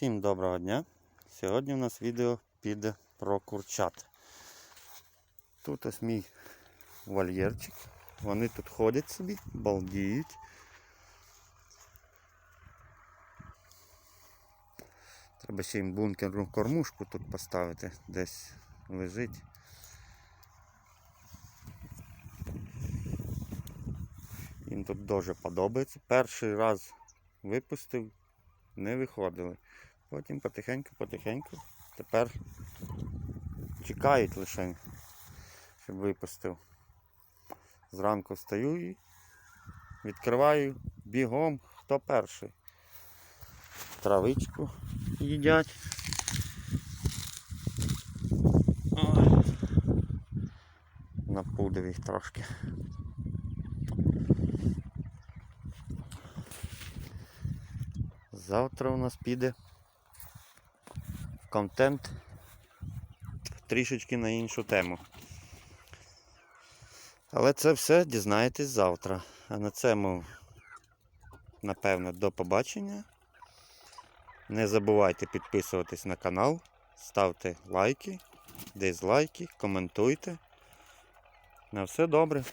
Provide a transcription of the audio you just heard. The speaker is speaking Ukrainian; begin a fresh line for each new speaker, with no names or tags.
Всім доброго дня! Сьогодні у нас відео піде про курчат. Тут ось мій вольєрчик. Вони тут ходять собі, балдіють. Треба ще їм бункерну кормушку тут поставити, десь лежить. Їм тут дуже подобається. Перший раз випустив, не виходили. Потім потихеньку-потихеньку. Тепер чекають лише, щоб випустив. Зранку встаю і відкриваю бігом, хто перший. Травичку їдять. Напудив їх трошки. Завтра у нас піде контент трішечки на іншу тему. Але це все дізнаєтесь завтра. А на цьому, напевно, до побачення. Не забувайте підписуватись на канал, ставте лайки, дизлайки, коментуйте. На все добре.